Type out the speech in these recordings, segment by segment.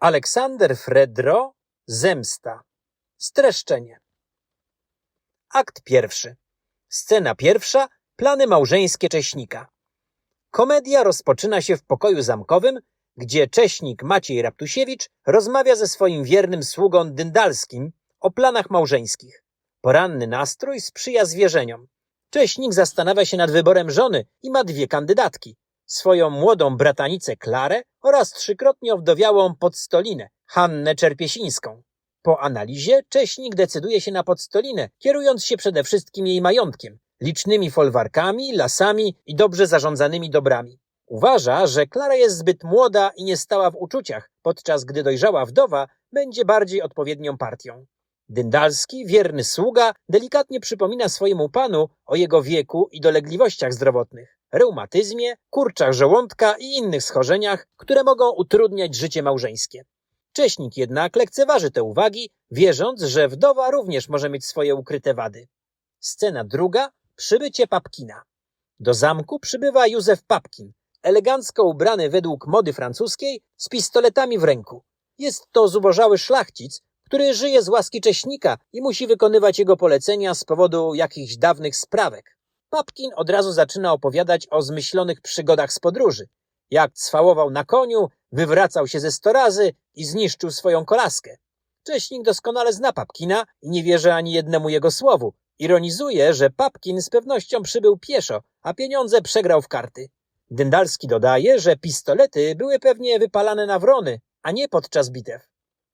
Aleksander Fredro Zemsta Streszczenie Akt pierwszy Scena pierwsza Plany małżeńskie Cześnika Komedia rozpoczyna się w pokoju zamkowym, gdzie Cześnik Maciej Raptusiewicz rozmawia ze swoim wiernym sługą Dyndalskim o planach małżeńskich. Poranny nastrój sprzyja zwierzeniom. Cześnik zastanawia się nad wyborem żony i ma dwie kandydatki. Swoją młodą bratanicę Klarę oraz trzykrotnie owdowiałą podstolinę, Hannę Czerpiesińską. Po analizie Cześnik decyduje się na podstolinę, kierując się przede wszystkim jej majątkiem, licznymi folwarkami, lasami i dobrze zarządzanymi dobrami. Uważa, że Klara jest zbyt młoda i nie stała w uczuciach, podczas gdy dojrzała wdowa będzie bardziej odpowiednią partią. Dyndalski, wierny sługa, delikatnie przypomina swojemu panu o jego wieku i dolegliwościach zdrowotnych, reumatyzmie, kurczach żołądka i innych schorzeniach, które mogą utrudniać życie małżeńskie. Cześnik jednak lekceważy te uwagi, wierząc, że wdowa również może mieć swoje ukryte wady. Scena druga. Przybycie Papkina. Do zamku przybywa Józef Papkin, elegancko ubrany według mody francuskiej, z pistoletami w ręku. Jest to zubożały szlachcic, który żyje z łaski Cześnika i musi wykonywać jego polecenia z powodu jakichś dawnych sprawek. Papkin od razu zaczyna opowiadać o zmyślonych przygodach z podróży. Jak cwałował na koniu, wywracał się ze sto razy i zniszczył swoją kolaskę. Cześnik doskonale zna Papkina i nie wierzy ani jednemu jego słowu. Ironizuje, że Papkin z pewnością przybył pieszo, a pieniądze przegrał w karty. Dyndalski dodaje, że pistolety były pewnie wypalane na wrony, a nie podczas bitew.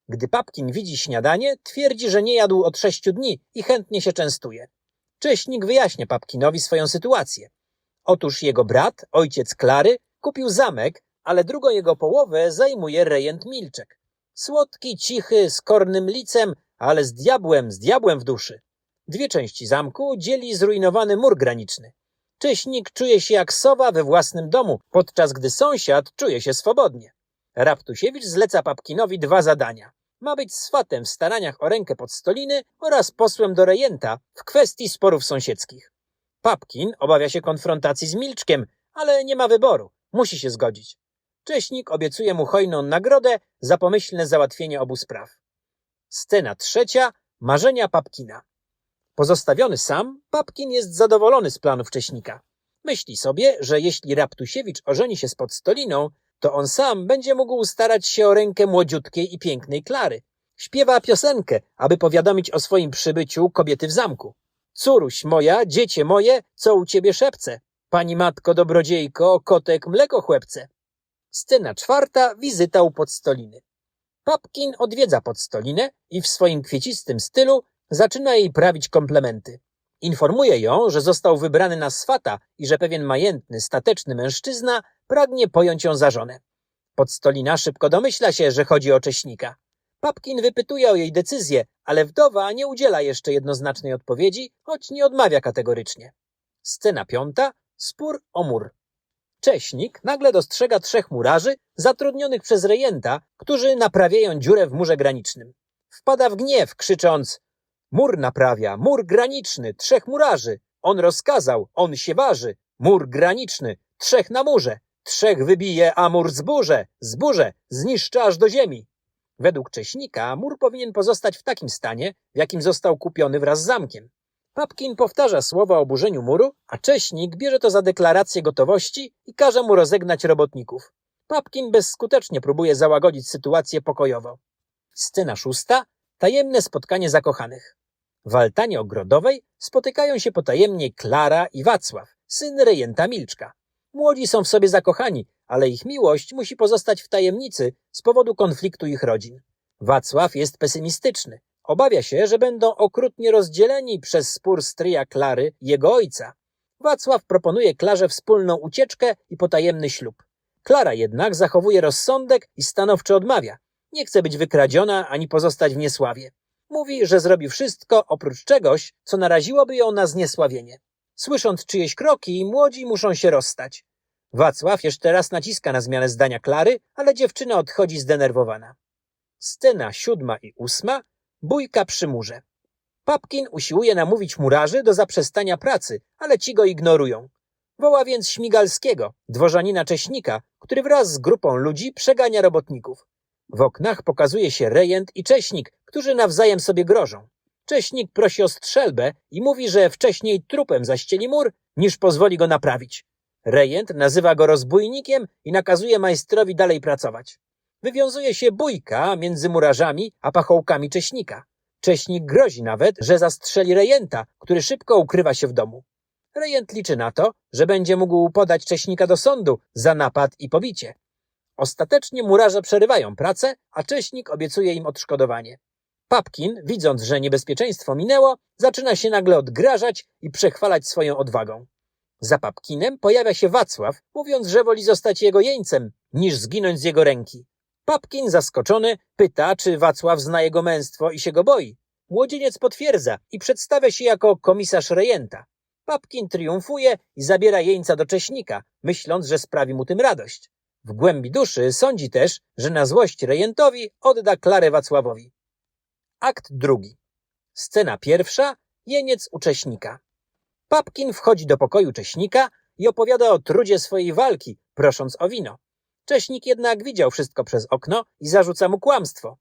Gdy Papkin widzi śniadanie, twierdzi, że nie jadł od sześciu dni i chętnie się częstuje. Cześnik wyjaśnia Papkinowi swoją sytuację. Otóż jego brat, ojciec Klary, kupił zamek, ale drugą jego połowę zajmuje rejent Milczek. Słodki, cichy, z kornym licem, ale z diabłem, z diabłem w duszy. Dwie części zamku dzieli zrujnowany mur graniczny. Cześnik czuje się jak sowa we własnym domu, podczas gdy sąsiad czuje się swobodnie. Raptusiewicz zleca Papkinowi dwa zadania. Ma być swatem w staraniach o rękę podstoliny oraz posłem do rejenta w kwestii sporów sąsiedzkich. Papkin obawia się konfrontacji z Milczkiem, ale nie ma wyboru. Musi się zgodzić. Cześnik obiecuje mu hojną nagrodę za pomyślne załatwienie obu spraw. Scena trzecia. Marzenia Papkina. Pozostawiony sam, Papkin jest zadowolony z planów Cześnika. Myśli sobie, że jeśli Raptusiewicz ożeni się z podstoliną, to on sam będzie mógł starać się o rękę młodziutkiej i pięknej Klary. Śpiewa piosenkę, aby powiadomić o swoim przybyciu kobiety w zamku. Córuś moja, dziecię moje, co u ciebie szepce? Pani matko dobrodziejko, kotek mleko chłepce. Scena czwarta, wizyta u podstoliny. Papkin odwiedza podstolinę i w swoim kwiecistym stylu zaczyna jej prawić komplementy. Informuje ją, że został wybrany na swata i że pewien majętny, stateczny mężczyzna pragnie pojąć ją za żonę. Podstolina szybko domyśla się, że chodzi o Cześnika. Papkin wypytuje o jej decyzję, ale wdowa nie udziela jeszcze jednoznacznej odpowiedzi, choć nie odmawia kategorycznie. Scena piąta. Spór o mur. Cześnik nagle dostrzega trzech murarzy zatrudnionych przez rejenta, którzy naprawiają dziurę w murze granicznym. Wpada w gniew, krzycząc Mur naprawia, mur graniczny, trzech murarzy. On rozkazał, on się waży. Mur graniczny, trzech na murze. Trzech wybije, a mur zburzę, zburzę, zniszczy aż do ziemi. Według Cześnika mur powinien pozostać w takim stanie, w jakim został kupiony wraz z zamkiem. Papkin powtarza słowa o burzeniu muru, a Cześnik bierze to za deklarację gotowości i każe mu rozegnać robotników. Papkin bezskutecznie próbuje załagodzić sytuację pokojowo. Scena szósta. Tajemne spotkanie zakochanych. W altanie ogrodowej spotykają się potajemnie Klara i Wacław, syn rejenta Milczka. Młodzi są w sobie zakochani, ale ich miłość musi pozostać w tajemnicy z powodu konfliktu ich rodzin. Wacław jest pesymistyczny. Obawia się, że będą okrutnie rozdzieleni przez spór stryja Klary i jego ojca. Wacław proponuje Klarze wspólną ucieczkę i potajemny ślub. Klara jednak zachowuje rozsądek i stanowczo odmawia. Nie chce być wykradziona ani pozostać w niesławie. Mówi, że zrobi wszystko oprócz czegoś, co naraziłoby ją na zniesławienie. Słysząc czyjeś kroki, młodzi muszą się rozstać. Wacław jeszcze raz naciska na zmianę zdania Klary, ale dziewczyna odchodzi zdenerwowana. Scena siódma i ósma. Bójka przy murze. Papkin usiłuje namówić murarzy do zaprzestania pracy, ale ci go ignorują. Woła więc Śmigalskiego, dworzanina Cześnika, który wraz z grupą ludzi przegania robotników. W oknach pokazuje się rejent i cześnik, którzy nawzajem sobie grożą. Cześnik prosi o strzelbę i mówi, że wcześniej trupem zaścieli mur, niż pozwoli go naprawić. Rejent nazywa go rozbójnikiem i nakazuje majstrowi dalej pracować. Wywiązuje się bójka między murarzami a pachołkami cześnika. Cześnik grozi nawet, że zastrzeli rejenta, który szybko ukrywa się w domu. Rejent liczy na to, że będzie mógł podać cześnika do sądu za napad i pobicie. Ostatecznie murarze przerywają pracę, a cześnik obiecuje im odszkodowanie. Papkin, widząc, że niebezpieczeństwo minęło, zaczyna się nagle odgrażać i przechwalać swoją odwagą. Za Papkinem pojawia się Wacław, mówiąc, że woli zostać jego jeńcem, niż zginąć z jego ręki. Papkin, zaskoczony, pyta, czy Wacław zna jego męstwo i się go boi. Młodzieniec potwierdza i przedstawia się jako komisarz rejenta. Papkin triumfuje i zabiera jeńca do cześnika, myśląc, że sprawi mu tym radość. W głębi duszy sądzi też, że na złość rejentowi odda Klarę Wacławowi. Akt drugi. Scena pierwsza. Jeniec u cześnika. Papkin wchodzi do pokoju cześnika i opowiada o trudzie swojej walki, prosząc o wino. Cześnik jednak widział wszystko przez okno i zarzuca mu kłamstwo.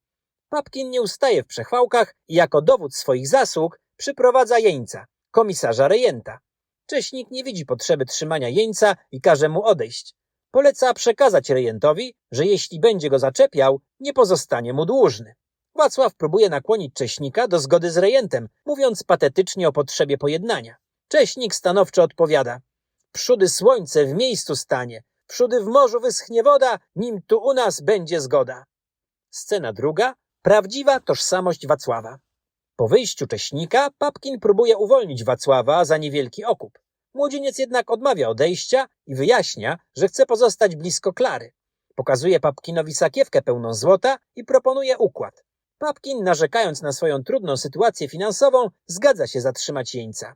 Papkin nie ustaje w przechwałkach i jako dowód swoich zasług przyprowadza jeńca, komisarza rejenta. Cześnik nie widzi potrzeby trzymania jeńca i każe mu odejść. Poleca przekazać rejentowi, że jeśli będzie go zaczepiał, nie pozostanie mu dłużny. Wacław próbuje nakłonić Cześnika do zgody z rejentem, mówiąc patetycznie o potrzebie pojednania. Cześnik stanowczo odpowiada. Przódy słońce w miejscu stanie, przódy w morzu wyschnie woda, nim tu u nas będzie zgoda. Scena druga. Prawdziwa tożsamość Wacława. Po wyjściu Cześnika, Papkin próbuje uwolnić Wacława za niewielki okup. Młodzieniec jednak odmawia odejścia i wyjaśnia, że chce pozostać blisko Klary. Pokazuje Papkinowi sakiewkę pełną złota i proponuje układ. Papkin, narzekając na swoją trudną sytuację finansową, zgadza się zatrzymać jeńca.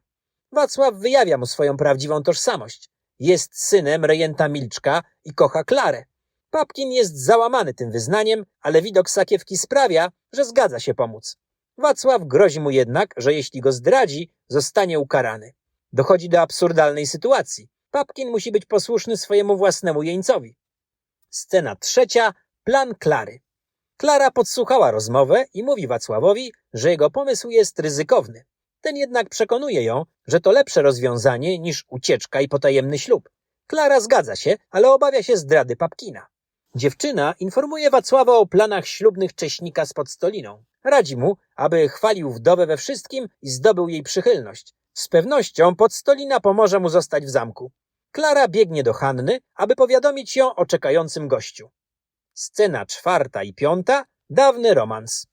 Wacław wyjawia mu swoją prawdziwą tożsamość. Jest synem rejenta Milczka i kocha Klarę. Papkin jest załamany tym wyznaniem, ale widok sakiewki sprawia, że zgadza się pomóc. Wacław grozi mu jednak, że jeśli go zdradzi, zostanie ukarany. Dochodzi do absurdalnej sytuacji. Papkin musi być posłuszny swojemu własnemu jeńcowi. Scena trzecia. Plan Klary. Klara podsłuchała rozmowę i mówi Wacławowi, że jego pomysł jest ryzykowny. Ten jednak przekonuje ją, że to lepsze rozwiązanie niż ucieczka i potajemny ślub. Klara zgadza się, ale obawia się zdrady Papkina. Dziewczyna informuje Wacława o planach ślubnych Cześnika z Podstoliną. Radzi mu, aby chwalił wdowę we wszystkim i zdobył jej przychylność. Z pewnością Podstolina pomoże mu zostać w zamku. Klara biegnie do Hanny, aby powiadomić ją o czekającym gościu. Scena czwarta i piąta. Dawny romans.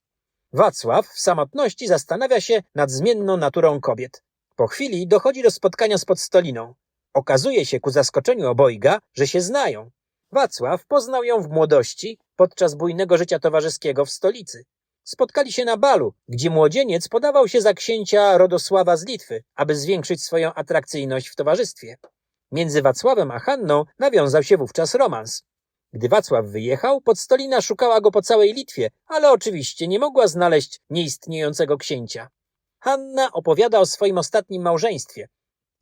Wacław w samotności zastanawia się nad zmienną naturą kobiet. Po chwili dochodzi do spotkania z Podstoliną. Okazuje się ku zaskoczeniu obojga, że się znają. Wacław poznał ją w młodości podczas bujnego życia towarzyskiego w stolicy. Spotkali się na balu, gdzie młodzieniec podawał się za księcia Rodosława z Litwy, aby zwiększyć swoją atrakcyjność w towarzystwie. Między Wacławem a Hanną nawiązał się wówczas romans. Gdy Wacław wyjechał, Podstolina szukała go po całej Litwie, ale oczywiście nie mogła znaleźć nieistniejącego księcia. Hanna opowiada o swoim ostatnim małżeństwie.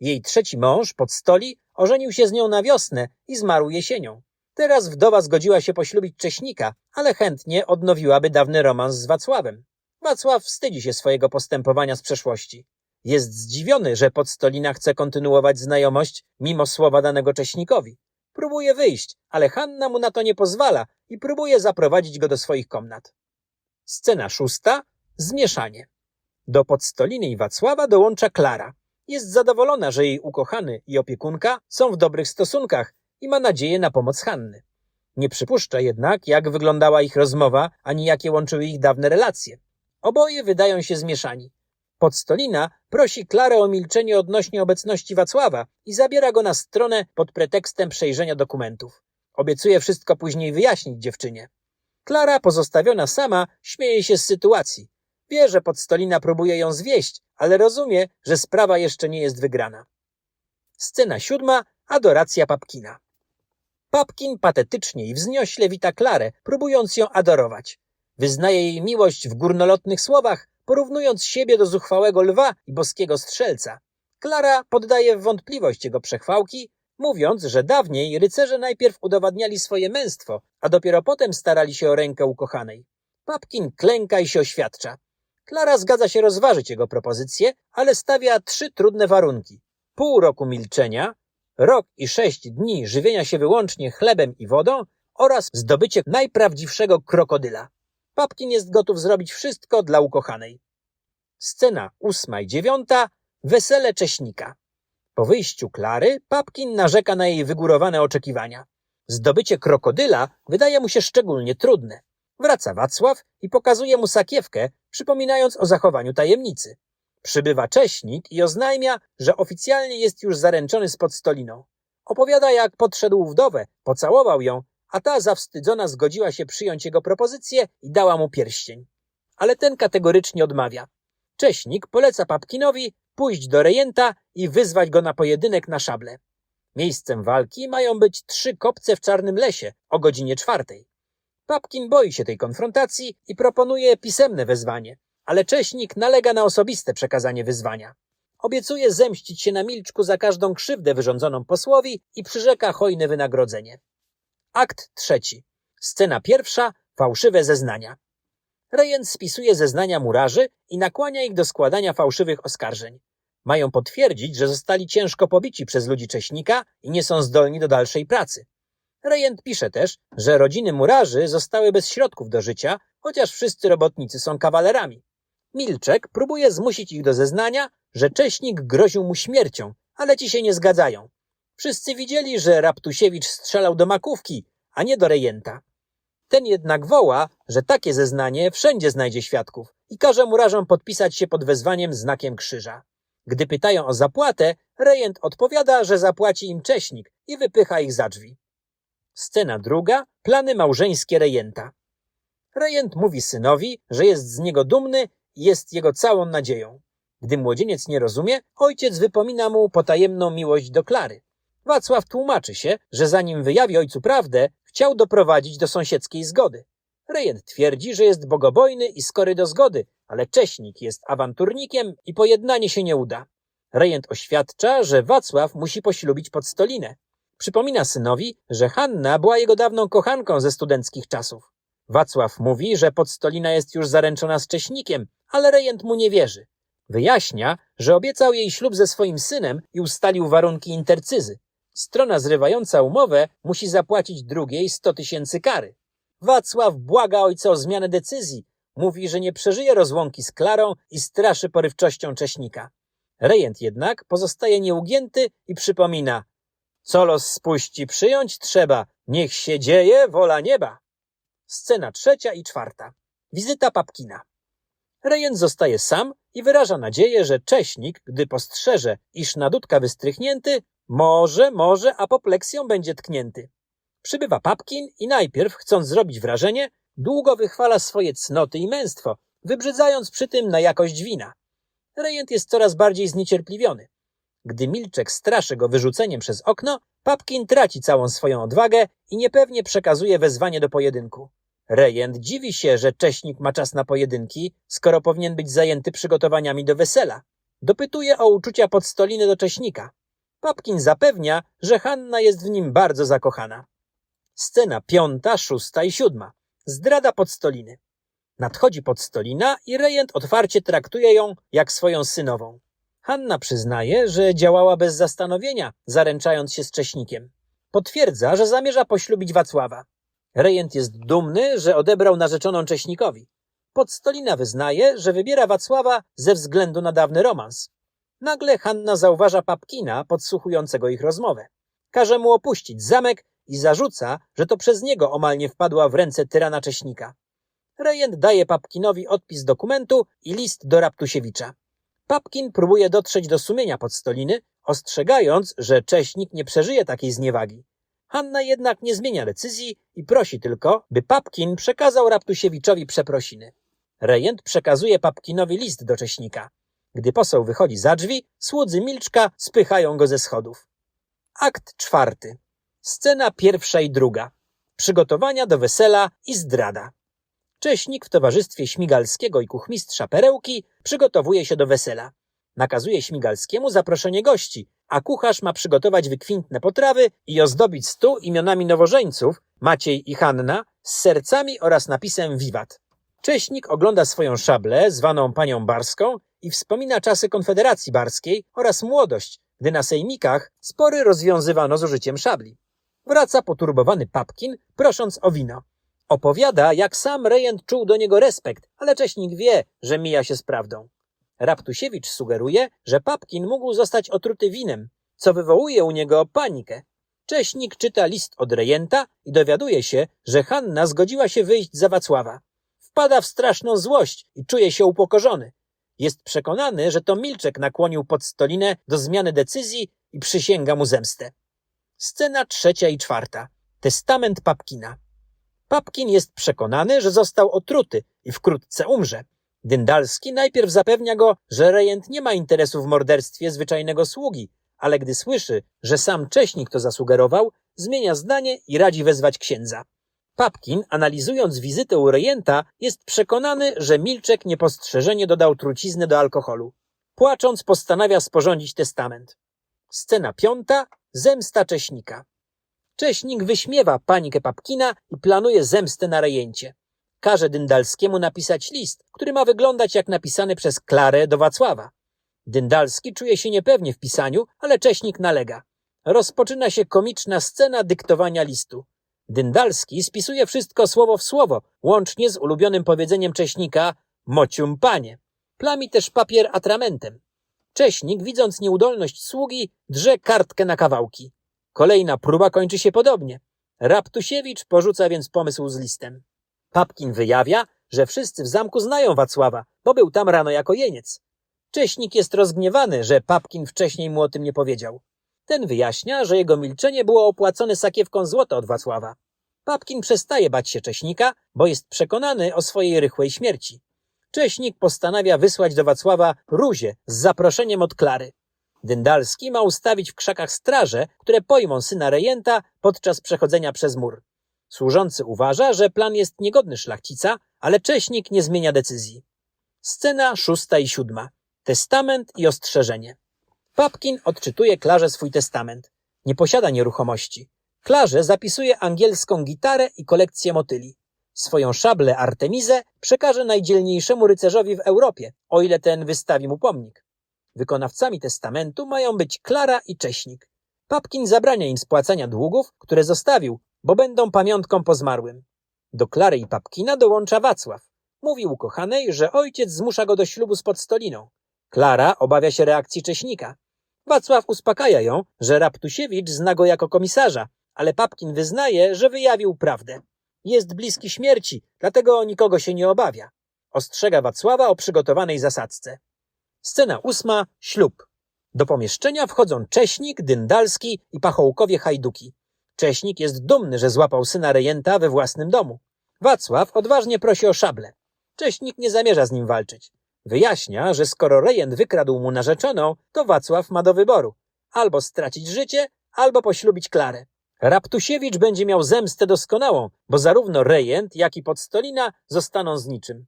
Jej trzeci mąż, Podstoli, ożenił się z nią na wiosnę i zmarł jesienią. Teraz wdowa zgodziła się poślubić Cześnika, ale chętnie odnowiłaby dawny romans z Wacławem. Wacław wstydzi się swojego postępowania z przeszłości. Jest zdziwiony, że Podstolina chce kontynuować znajomość mimo słowa danego Cześnikowi. Próbuje wyjść, ale Hanna mu na to nie pozwala i próbuje zaprowadzić go do swoich komnat. Scena szósta. Zmieszanie. Do Podstoliny i Wacława dołącza Klara. Jest zadowolona, że jej ukochany i opiekunka są w dobrych stosunkach i ma nadzieję na pomoc Hanny. Nie przypuszcza jednak, jak wyglądała ich rozmowa, ani jakie łączyły ich dawne relacje. Oboje wydają się zmieszani. Podstolina prosi Klarę o milczenie odnośnie obecności Wacława i zabiera go na stronę pod pretekstem przejrzenia dokumentów. Obiecuje wszystko później wyjaśnić dziewczynie. Klara, pozostawiona sama, śmieje się z sytuacji. Wie, że Podstolina próbuje ją zwieść, ale rozumie, że sprawa jeszcze nie jest wygrana. Scena siódma. Adoracja Papkina. Papkin patetycznie i wzniośle wita Klarę, próbując ją adorować. Wyznaje jej miłość w górnolotnych słowach, porównując siebie do zuchwałego lwa i boskiego strzelca. Klara poddaje w wątpliwość jego przechwałki, mówiąc, że dawniej rycerze najpierw udowadniali swoje męstwo, a dopiero potem starali się o rękę ukochanej. Papkin klęka i się oświadcza. Klara zgadza się rozważyć jego propozycję, ale stawia trzy trudne warunki. Pół roku milczenia, rok i sześć dni żywienia się wyłącznie chlebem i wodą oraz zdobycie najprawdziwszego krokodyla. Papkin jest gotów zrobić wszystko dla ukochanej. Scena ósma i dziewiąta. Wesele Cześnika. Po wyjściu Klary, Papkin narzeka na jej wygórowane oczekiwania. Zdobycie krokodyla wydaje mu się szczególnie trudne. Wraca Wacław i pokazuje mu sakiewkę, przypominając o zachowaniu tajemnicy. Przybywa Cześnik i oznajmia, że oficjalnie jest już zaręczony z podstoliną. Opowiada, jak podszedł wdowę, pocałował ją, a ta zawstydzona zgodziła się przyjąć jego propozycję i dała mu pierścień. Ale ten kategorycznie odmawia. Cześnik poleca Papkinowi pójść do rejenta i wyzwać go na pojedynek na szable. Miejscem walki mają być trzy kopce w czarnym lesie o godzinie czwartej. Papkin boi się tej konfrontacji i proponuje pisemne wezwanie, ale Cześnik nalega na osobiste przekazanie wyzwania. Obiecuje zemścić się na Milczku za każdą krzywdę wyrządzoną posłowi i przyrzeka hojne wynagrodzenie. Akt trzeci. Scena pierwsza. Fałszywe zeznania. Rejent spisuje zeznania murarzy i nakłania ich do składania fałszywych oskarżeń. Mają potwierdzić, że zostali ciężko pobici przez ludzi Cześnika i nie są zdolni do dalszej pracy. Rejent pisze też, że rodziny murarzy zostały bez środków do życia, chociaż wszyscy robotnicy są kawalerami. Milczek próbuje zmusić ich do zeznania, że Cześnik groził mu śmiercią, ale ci się nie zgadzają. Wszyscy widzieli, że Raptusiewicz strzelał do makówki, a nie do rejenta. Ten jednak woła, że takie zeznanie wszędzie znajdzie świadków i każe murarzom podpisać się pod wezwaniem znakiem krzyża. Gdy pytają o zapłatę, rejent odpowiada, że zapłaci im cześnik i wypycha ich za drzwi. Scena druga. Plany małżeńskie rejenta. Rejent mówi synowi, że jest z niego dumny i jest jego całą nadzieją. Gdy młodzieniec nie rozumie, ojciec wypomina mu potajemną miłość do Klary. Wacław tłumaczy się, że zanim wyjawi ojcu prawdę, chciał doprowadzić do sąsiedzkiej zgody. Rejent twierdzi, że jest bogobojny i skory do zgody, ale Cześnik jest awanturnikiem i pojednanie się nie uda. Rejent oświadcza, że Wacław musi poślubić podstolinę. Przypomina synowi, że Hanna była jego dawną kochanką ze studenckich czasów. Wacław mówi, że podstolina jest już zaręczona z Cześnikiem, ale rejent mu nie wierzy. Wyjaśnia, że obiecał jej ślub ze swoim synem i ustalił warunki intercyzy. Strona zrywająca umowę musi zapłacić drugiej 100 tysięcy kary. Wacław błaga ojca o zmianę decyzji. Mówi, że nie przeżyje rozłąki z Klarą i straszy porywczością Cześnika. Rejent jednak pozostaje nieugięty i przypomina co los spuści przyjąć trzeba, niech się dzieje wola nieba. Scena trzecia i czwarta. Wizyta Papkina. Rejent zostaje sam i wyraża nadzieję, że Cześnik, gdy postrzeże, iż na dudka wystrychnięty, może, może apopleksją będzie tknięty. Przybywa Papkin i najpierw, chcąc zrobić wrażenie, długo wychwala swoje cnoty i męstwo, wybrzydzając przy tym na jakość wina. Rejent jest coraz bardziej zniecierpliwiony. Gdy Milczek straszy go wyrzuceniem przez okno, Papkin traci całą swoją odwagę i niepewnie przekazuje wezwanie do pojedynku. Rejent dziwi się, że Cześnik ma czas na pojedynki, skoro powinien być zajęty przygotowaniami do wesela. Dopytuje o uczucia podstoliny do Cześnika. Papkin zapewnia, że Hanna jest w nim bardzo zakochana. Scena piąta, szósta i siódma. Zdrada podstoliny. Nadchodzi podstolina i rejent otwarcie traktuje ją jak swoją synową. Hanna przyznaje, że działała bez zastanowienia, zaręczając się z Cześnikiem. Potwierdza, że zamierza poślubić Wacława. Rejent jest dumny, że odebrał narzeczoną Cześnikowi. Podstolina wyznaje, że wybiera Wacława ze względu na dawny romans. Nagle Hanna zauważa Papkina podsłuchującego ich rozmowę. Każe mu opuścić zamek i zarzuca, że to przez niego omal nie wpadła w ręce tyrana Cześnika. Rejent daje Papkinowi odpis dokumentu i list do Raptusiewicza. Papkin próbuje dotrzeć do sumienia podstoliny, ostrzegając, że Cześnik nie przeżyje takiej zniewagi. Hanna jednak nie zmienia decyzji i prosi tylko, by Papkin przekazał Raptusiewiczowi przeprosiny. Rejent przekazuje Papkinowi list do Cześnika. Gdy poseł wychodzi za drzwi, słudzy Milczka spychają go ze schodów. Akt czwarty. Scena pierwsza i druga. Przygotowania do wesela i zdrada. Cześnik w towarzystwie Śmigalskiego i kuchmistrza Perełki przygotowuje się do wesela. Nakazuje Śmigalskiemu zaproszenie gości, a kucharz ma przygotować wykwintne potrawy i ozdobić stół imionami nowożeńców, Maciej i Hanna, z sercami oraz napisem Wiwat. Cześnik ogląda swoją szablę, zwaną panią Barską, i wspomina czasy Konfederacji Barskiej oraz młodość, gdy na sejmikach spory rozwiązywano z użyciem szabli. Wraca poturbowany Papkin, prosząc o wino. Opowiada, jak sam rejent czuł do niego respekt, ale Cześnik wie, że mija się z prawdą. Raptusiewicz sugeruje, że Papkin mógł zostać otruty winem, co wywołuje u niego panikę. Cześnik czyta list od rejenta i dowiaduje się, że Hanna zgodziła się wyjść za Wacława. Wpada w straszną złość i czuje się upokorzony. Jest przekonany, że to Milczek nakłonił podstolinę do zmiany decyzji i przysięga mu zemstę. Scena trzecia i czwarta. Testament Papkina. Papkin jest przekonany, że został otruty i wkrótce umrze. Dyndalski najpierw zapewnia go, że rejent nie ma interesu w morderstwie zwyczajnego sługi, ale gdy słyszy, że sam Cześnik to zasugerował, zmienia zdanie i radzi wezwać księdza. Papkin, analizując wizytę u rejenta, jest przekonany, że Milczek niepostrzeżenie dodał truciznę do alkoholu. Płacząc, postanawia sporządzić testament. Scena piąta. Zemsta Cześnika. Cześnik wyśmiewa panikę Papkina i planuje zemstę na rejencie. Każe Dyndalskiemu napisać list, który ma wyglądać jak napisany przez Klarę do Wacława. Dyndalski czuje się niepewnie w pisaniu, ale Cześnik nalega. Rozpoczyna się komiczna scena dyktowania listu. Dyndalski spisuje wszystko słowo w słowo, łącznie z ulubionym powiedzeniem Cześnika mocium panie. Plami też papier atramentem. Cześnik, widząc nieudolność sługi, drze kartkę na kawałki. Kolejna próba kończy się podobnie. Raptusiewicz porzuca więc pomysł z listem. Papkin wyjawia, że wszyscy w zamku znają Wacława, bo był tam rano jako jeniec. Cześnik jest rozgniewany, że Papkin wcześniej mu o tym nie powiedział. Ten wyjaśnia, że jego milczenie było opłacone sakiewką złota od Wacława. Papkin przestaje bać się Cześnika, bo jest przekonany o swojej rychłej śmierci. Cześnik postanawia wysłać do Wacława Ruzie z zaproszeniem od Klary. Dyndalski ma ustawić w krzakach straże, które pojmą syna rejenta podczas przechodzenia przez mur. Służący uważa, że plan jest niegodny szlachcica, ale Cześnik nie zmienia decyzji. Scena szósta i siódma. Testament i ostrzeżenie. Papkin odczytuje Klarze swój testament. Nie posiada nieruchomości. Klarze zapisuje angielską gitarę i kolekcję motyli. Swoją szablę Artemizę przekaże najdzielniejszemu rycerzowi w Europie, o ile ten wystawi mu pomnik. Wykonawcami testamentu mają być Klara i Cześnik. Papkin zabrania im spłacania długów, które zostawił, bo będą pamiątką po zmarłym. Do Klary i Papkina dołącza Wacław. Mówi ukochanej, że ojciec zmusza go do ślubu z podstoliną. Klara obawia się reakcji Cześnika. Wacław uspokaja ją, że Raptusiewicz zna go jako komisarza, ale Papkin wyznaje, że wyjawił prawdę. Jest bliski śmierci, dlatego nikogo się nie obawia. Ostrzega Wacława o przygotowanej zasadzce. Scena ósma. Ślub. Do pomieszczenia wchodzą Cześnik, Dyndalski i pachołkowie Hajduki. Cześnik jest dumny, że złapał syna rejenta we własnym domu. Wacław odważnie prosi o szablę. Cześnik nie zamierza z nim walczyć. Wyjaśnia, że skoro rejent wykradł mu narzeczoną, to Wacław ma do wyboru. Albo stracić życie, albo poślubić Klarę. Raptusiewicz będzie miał zemstę doskonałą, bo zarówno rejent, jak i podstolina zostaną z niczym.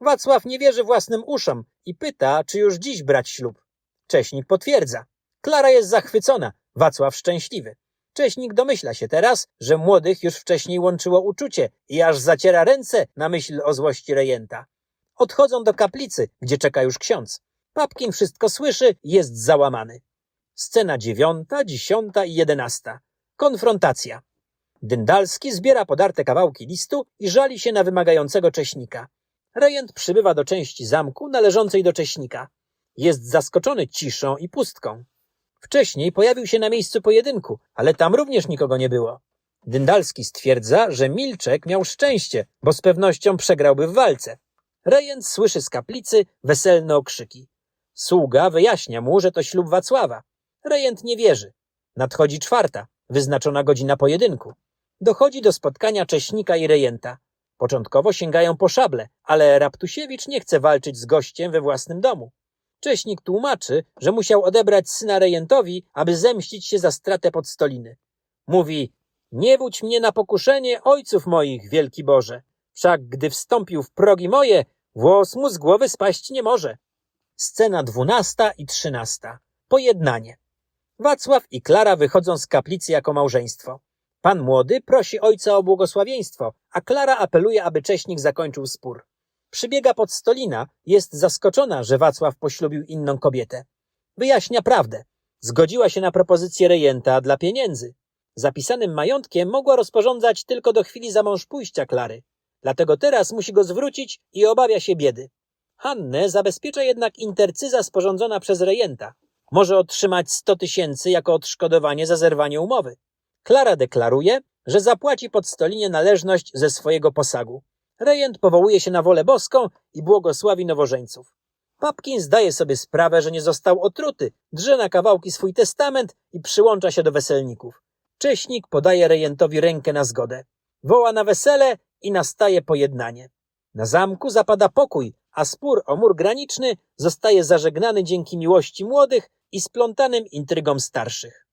Wacław nie wierzy własnym uszom i pyta, czy już dziś brać ślub. Cześnik potwierdza. Klara jest zachwycona, Wacław szczęśliwy. Cześnik domyśla się teraz, że młodych już wcześniej łączyło uczucie i aż zaciera ręce na myśl o złości rejenta. Odchodzą do kaplicy, gdzie czeka już ksiądz. Papkin wszystko słyszy jest załamany. Scena dziewiąta, dziesiąta i jedenasta. Konfrontacja. Dyndalski zbiera podarte kawałki listu i żali się na wymagającego Cześnika. Rejent przybywa do części zamku należącej do Cześnika. Jest zaskoczony ciszą i pustką. Wcześniej pojawił się na miejscu pojedynku, ale tam również nikogo nie było. Dyndalski stwierdza, że Milczek miał szczęście, bo z pewnością przegrałby w walce. Rejent słyszy z kaplicy weselne okrzyki. Sługa wyjaśnia mu, że to ślub Wacława. Rejent nie wierzy. Nadchodzi czwarta, wyznaczona godzina pojedynku. Dochodzi do spotkania Cześnika i rejenta. Początkowo sięgają po szable, ale Raptusiewicz nie chce walczyć z gościem we własnym domu. Cześnik tłumaczy, że musiał odebrać syna rejentowi, aby zemścić się za stratę podstoliny. Mówi, nie wódź mnie na pokuszenie ojców moich, wielki Boże. Wszak gdy wstąpił w progi moje, włos mu z głowy spaść nie może. Scena dwunasta i trzynasta. Pojednanie. Wacław i Klara wychodzą z kaplicy jako małżeństwo. Pan młody prosi ojca o błogosławieństwo, a Klara apeluje, aby Cześnik zakończył spór. Przybiega pod Stolina, jest zaskoczona, że Wacław poślubił inną kobietę. Wyjaśnia prawdę. Zgodziła się na propozycję rejenta dla pieniędzy. Zapisanym majątkiem mogła rozporządzać tylko do chwili zamążpójścia Klary. Dlatego teraz musi go zwrócić i obawia się biedy. Hannę zabezpiecza jednak intercyza sporządzona przez rejenta. Może otrzymać 100 tysięcy jako odszkodowanie za zerwanie umowy. Klara deklaruje, że zapłaci pod Stolinie należność ze swojego posagu. Rejent powołuje się na wolę boską i błogosławi nowożeńców. Papkin zdaje sobie sprawę, że nie został otruty, drze na kawałki swój testament i przyłącza się do weselników. Cześnik podaje rejentowi rękę na zgodę. Woła na wesele i nastaje pojednanie. Na zamku zapada pokój, a spór o mur graniczny zostaje zażegnany dzięki miłości młodych i splątanym intrygom starszych.